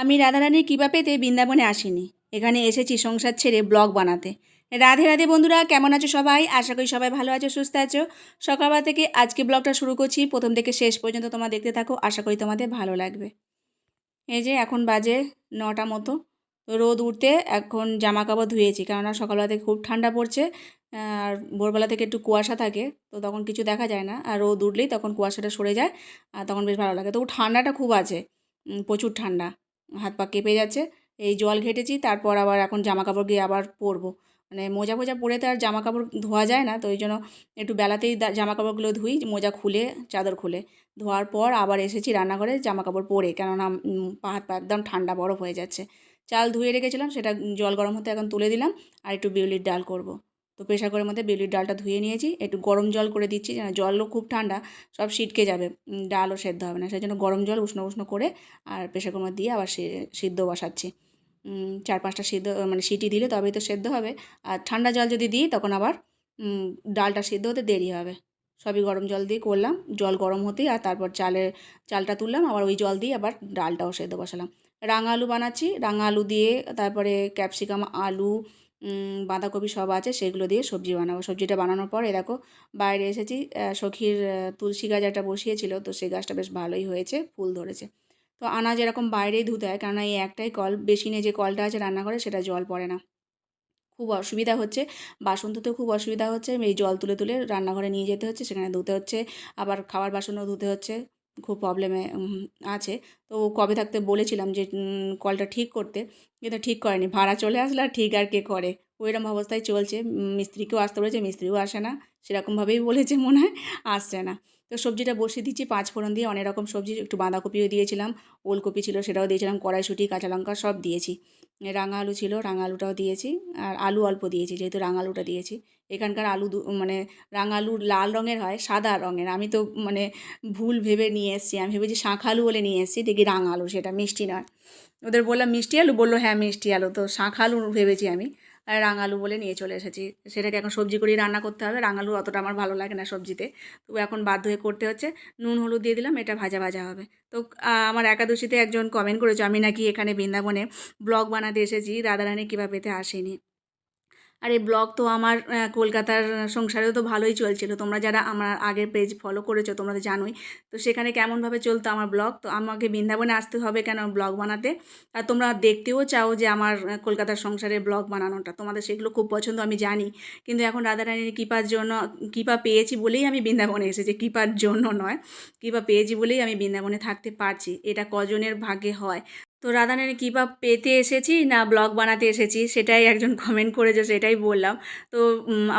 আমি কৃপা পেতে বৃন্দাবনে আসিনি। এখানে এসেছি সংসার ছেড়ে ব্লগ বানাতে। রাধে রাধে বন্ধুরা, কেমন আছো সবাই? আশা করি সবাই ভালো আছো, সুস্থ আছো। সকালবেলা থেকে আজকে ব্লগটা শুরু করছি। প্রথম থেকে শেষ পর্যন্ত তোমরা দেখতে থাকো। আশা করি তোমাদের ভালো লাগবে। এই যে এখন বাজে নটা মতো। রোদ উঠতে এখন জামা কাপড় ধুয়েছি, কেননা সকালবেলা থেকে খুব ঠান্ডা পড়ছে। আর ভোরবেলা থেকে একটু কুয়াশা থাকে, তো তখন কিছু দেখা যায় না। আর রোদ উঠলেই তখন কুয়াশাটা সরে যায়, আর তখন বেশ ভালো লাগে। তবু ঠান্ডাটা খুব আছে। প্রচুর ঠান্ডা। হাত পা কেঁপে যাচ্ছে। এই জল ঘেটেছি, তারপর আবার এখন জামা কাপড় গিয়ে আবার পরবো। মানে মোজা ফোজা পরে তো আর জামা কাপড় ধোয়া যায় না, তো ওই জন্য একটু বেলাতেই জামা কাপড়গুলো ধুই, মোজা খুলে, চাদর খুলে। ধোয়ার পর আবার এসেছি রান্নাঘরে জামা কাপড় পরে, কেননা পা হাত পা একদম ঠান্ডা বরফ হয়ে যাচ্ছে। চাল ধুয়ে রেখেছিলাম, সেটা জল গরম হতে এখন তুলে দিলাম, আর একটু বিউলির ডাল করব। তো প্রেশার কুকারের মধ্যে বিউলির ডালটা ধুয়ে নিয়েছি। একটু গরম জল করে দিচ্ছি যেন জলও খুব ঠান্ডা, সব ছিটকে যাবে। ডালও সেদ্ধ হবে না সেই জন্য গরম জল উষ্ণ উষ্ণ করে আর প্রেশার কুকার দিয়ে আবার সিদ্ধ বসাচ্ছি। চার পাঁচটা সিদ্ধ মানে সিটি দিলে তবেই তো সেদ্ধ হবে। আর ঠান্ডা জল যদি দিই তখন আবার ডালটা সিদ্ধ হতে দেরি হবে। সবই গরম জল দিয়ে করলাম, জল গরম হতেই আর তারপর চালের, চালটা তুললাম, আবার ওই জল দিয়ে আবার ডালটাও সেদ্ধ বসালাম। রাঙা আলু বানাচ্ছি, রাঙা আলু দিয়ে তারপরে ক্যাপসিকাম আলু বাঁধাকপি সব আছে, সেগুলো দিয়ে সবজি বানাবো। সবজিটা বানানোর পর এ দেখো, বাইরে এসেছি সখীর তুলসী গাছ একটা বসিয়েছিল, তো সেই গাছটা বেশ ভালোই হয়েছে, ফুল ধরেছে। তো আনাজ এরকম বাইরেই ধুতে হয়, কেননা এই একটাই কল বেসিনে যে কলটা আছে রান্নাঘরে সেটা জল পড়ে না। খুব অসুবিধা হচ্ছে, বাসন ধুতেও খুব অসুবিধা হচ্ছে, এই জল তুলে তুলে রান্নাঘরে নিয়ে যেতে হচ্ছে, সেখানে ধুতে হচ্ছে, আবার খাবার বাসনও ধুতে হচ্ছে। খুব প্রবলেমে আছে। তো কবে থাকতে বলেছিলাম যে কলটা ঠিক করতে। কিন্তু ঠিক করেনি। ভাড়া চলে আসলে আর ঠিক আর কে করে। ওইরকম অবস্থায় চলছে। মিস্ত্রিকেও আসতে বলেছে, মিস্ত্রিও আসে না। সেরকমভাবেই বলেছে মনে হয়, আসছে না। তো সবজিটা বসিয়ে দিচ্ছি, পাঁচ ফোড়ন দিয়ে অনেক রকম সবজি, একটু বাঁধাকপিও দিয়েছিলাম, ওলকপি ছিল সেটাও দিয়েছিলাম, কড়াইশুঁটি, কাঁচা লঙ্কা সব দিয়েছি। রাঙা আলু ছিল, রাঙা আলুটাও দিয়েছি, আর আলু অল্প দিয়েছি, যেহেতু রাঙা আলুটা দিয়েছি। এখানকার আলু মানে রাঙা আলু লাল রঙের হয়, সাদা রঙের, আমি তো মানে ভুল ভেবে নিয়ে এসেছি, আমি ভেবেছি শাঁখ আলু বলে নিয়ে এসেছি, দেখি রাঙা আলু সেটা মিষ্টি নয়। ওদের বললাম মিষ্টি আলু, বলল হ্যাঁ মিষ্টি আলু, তো শাঁখ আলু ভেবেছি আমি। রাঙালু বলে নিয়ে চলে এসেছি। সেটাকে এখন সবজি করেই রান্না করতে হবে। রাঙালু অতটা আমার ভালো লাগে না সবজিতে। তো এখন বাধ্য হয়ে করতে হচ্ছে, নুন, হলুদ দিয়ে দিলাম, এটা ভাজা ভাজা হবে। তো আমার একাদশীতে একজন কমেন্ট করেছে, আমি নাকি এখানে বৃন্দাবনে ব্লগ বানাতে এসেছি। রাধারানী কীভাবে পেতে আসেনি? আর এই ব্লগ তো আমার কলকাতার সংসারেও তো ভালোই চলছিল। তোমরা যারা আমার আগের পেজ ফলো করেছ, তোমরা তো জানোই। তো সেখানে কেমনভাবে চলতো আমার ব্লগ? তো আমাকে বৃন্দাবনে আসতে হবে কেন ব্লগ বানাতে? আর তোমরা দেখতেও চাও যে আমার কলকাতার সংসারের ব্লগ বানানোটা। তোমাদের সেগুলো খুব পছন্দ, আমি জানি। কিন্তু এখন রাধারানীর কৃপার জন্য, কৃপা পেয়েছি বলেই আমি বৃন্দাবনে এসেছি। কৃপার জন্য নয়, কৃপা পেয়েছি বলেই আমি বৃন্দাবনে থাকতে পারছি। এটা কজনের ভাগ্যে হয়? তো রাধানের কী বা পেতে এসেছি না ব্লগ বানাতে এসেছি সেটাই একজন কমেন্ট করেছে, সেটাই বললাম। তো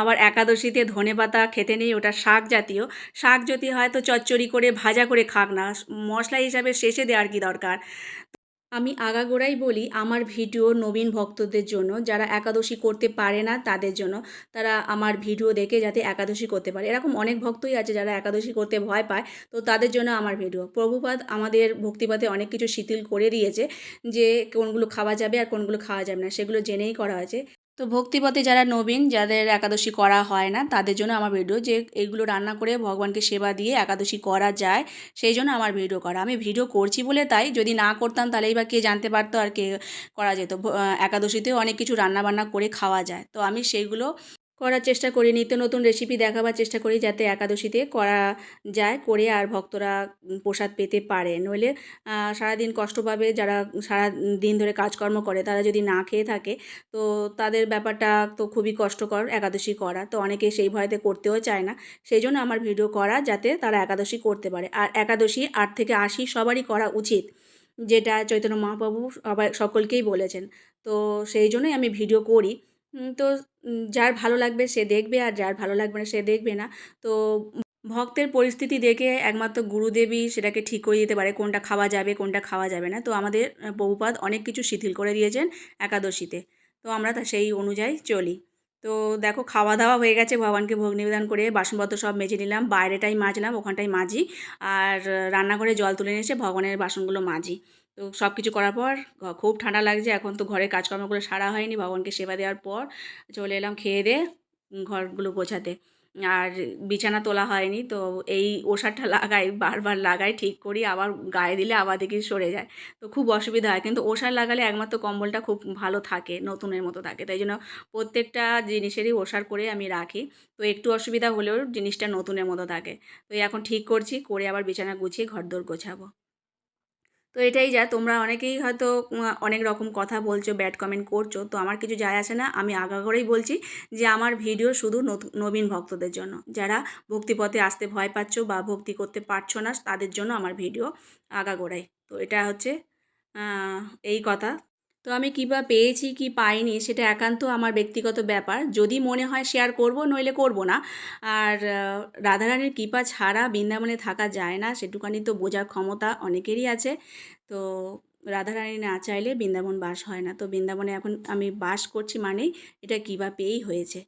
আবার একাদশীতে ধনে পাতা খেতে নেই, ওটা শাক জাতীয়। শাক যদি হয় তো চচ্চড়ি করে, ভাজা করে খাক না। মশলা হিসাবে শেষে দেওয়ার কি দরকার? আমি আগাগোড়াই বলি, আমার ভিডিও নবীন ভক্তদের জন্য, যারা একাদশী করতে পারে না তাদের জন্য, তারা আমার ভিডিও দেখে যাতে একাদশী করতে পারে। এরকম অনেক ভক্তই আছে যারা একাদশী করতে ভয় পায়, তো তাদের জন্য আমার ভিডিও। প্রভুপাত আমাদের ভক্তিপাতে অনেক কিছু শিথিল করে দিয়েছে, যে কোনগুলো খাওয়া যাবে আর কোনগুলো খাওয়া যাবে না, সেগুলো জেনেই করা হয়েছে। তো ভক্তিপথে যারা নবীন, যাদের একাদশী করা হয় না, তাদের জন্য আমার ভিডিও যে এগুলো রান্না করে ভগবানকে সেবা দিয়ে একাদশী করা যায়, সেই জন্য আমার ভিডিও করা। আমি ভিডিও করছি বলে তাই, যদি না করতাম তাহলেই বা কে জানতে পারতো আর কে করা যেত। একাদশীতেও অনেক কিছু রান্না বান্না করে খাওয়া যায়। তো আমি সেইগুলো করার চেষ্টা করি, নিত্য নতুন রেসিপি দেখাবার চেষ্টা করি যাতে একাদশীতে করা যায়, করে আর ভক্তরা প্রসাদ পেতে পারে। নইলে সারাদিন কষ্ট পাবে যারা সারা দিন ধরে কাজকর্ম করে, তারা যদি না খেয়ে থাকে, তো তাদের ব্যাপারটা তো খুবই কষ্টকর একাদশী করা। তো অনেকে সেই ভয়তে করতেও চায় না। সেই জন্য আমার ভিডিও করা যাতে তারা একাদশী করতে পারে। আর একাদশী আট থেকে আশি সবারই করা উচিত, যেটা চৈতন্য মহাপ্রভু সবাই সকলকেই বলেছেন। তো সেই জন্যই আমি ভিডিও করি। তো যার ভালো লাগবে সে দেখবে আর যার ভালো লাগবে না সে দেখবে না। তো, ভক্তের পরিস্থিতি দেখে একমাত্র গুরুদেবী সেটাকে ঠিক করে দিতে পারে কোনটা খাওয়া যাবে, কোনটা খাওয়া যাবে না। তো আমাদের বহুপাত অনেক কিছু শিথিল করে দিয়েছেন একাদশীতে। তো আমরা তা সেই অনুযায়ী চলি। তো দেখো খাওয়া দাওয়া হয়ে গেছে, ভগবানকে ভোগ নিবেদন করে বাসনপত্র সব মেজে নিলাম, বাইরেটাই মাজলাম, ওখানটাই মাজি। আর রান্নাঘরে জল তুলে নিয়ে এসে ভগবানের বাসনগুলো মাজি। তো সব কিছু করার পর খুব ঠান্ডা লাগছে, এখন তো ঘরের কাজকর্মগুলো সারা হয়নি, ভগবানকে সেবা দেওয়ার পর চলে এলাম খেয়ে দিয়ে ঘরগুলো গোছাতে। আর বিছানা তোলা হয়নি, তো এই ওষারটা লাগাই, বারবার লাগাই, ঠিক করি, আবার গায়ে দিলে আবার দেখি সরে যায়। তো খুব অসুবিধা হয়, কিন্তু ওষার লাগালে একমাত্র কম্বলটা খুব ভালো থাকে, নতুনের মতো থাকে, তাই জন্য প্রত্যেকটা জিনিসেরই ওষার করে আমি রাখি। তো একটু অসুবিধা হলেও জিনিসটা নতুনের মতো থাকে। তো এখন ঠিক করছি, করে আবার বিছানা গুছিয়ে ঘরদোর গোছাবো। তো এটাই যা, তোমরা অনেকেই হয়তো অনেক রকম কথা বলছো ব্যাড কমেন্ট করছ, তো আমার কিছু যায় আসে না। আমি আগা করেই বলছি যে, আমার ভিডিও শুধু নবীন ভক্তদের জন্য। যারা ভক্তিপথে আসতে ভয় পাচ্ছ বা ভক্তি করতে পারছ না, তাদের জন্য আমার ভিডিও আগা গোড়াই তো এটা হচ্ছে এই কথা। তো আমি কী বা পেয়েছি, কি পাইনি সেটা একান্ত আমার ব্যক্তিগত ব্যাপার। যদি মনে হয় শেয়ার করব, নইলে করব না। আর রাধারানীর কৃপা ছাড়া বৃন্দাবনে থাকা যায় না, সেটুকানি তো বোঝার ক্ষমতা অনেকেরই আছে। তো রাধারানী না চাইলে বৃন্দাবন বাস হয় না। তো বৃন্দাবনে এখন আমি বাস করছি মানেই এটা কৃপা পেয়েই হয়েছে।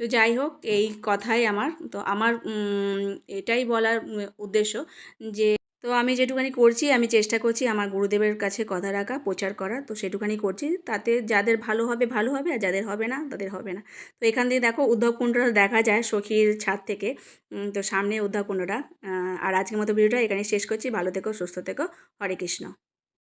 তো যাই হোক, এই কথাই আমার। তো আমার এটাই বলার উদ্দেশ্য যে তো আমি যেটুখানি করছি, আমি চেষ্টা করছি আমার গুরুদেবের কাছে কথা রাখা, প্রচার করা। তো সেটুখানি করছি। তাতে যাদের ভালো হবে ভালো হবে, আর যাদের হবে না, তাদের হবে না। তো এখান থেকে দেখো উদ্ধবকুণ্ডটা দেখা যায় সখীর ছাদ থেকে। তো সামনে উদ্ধবকুণ্ডটা আর আজকের মতো ভিডিওটা এখানে শেষ করছি। ভালো থেকো, সুস্থ থেকো। হরে কৃষ্ণ।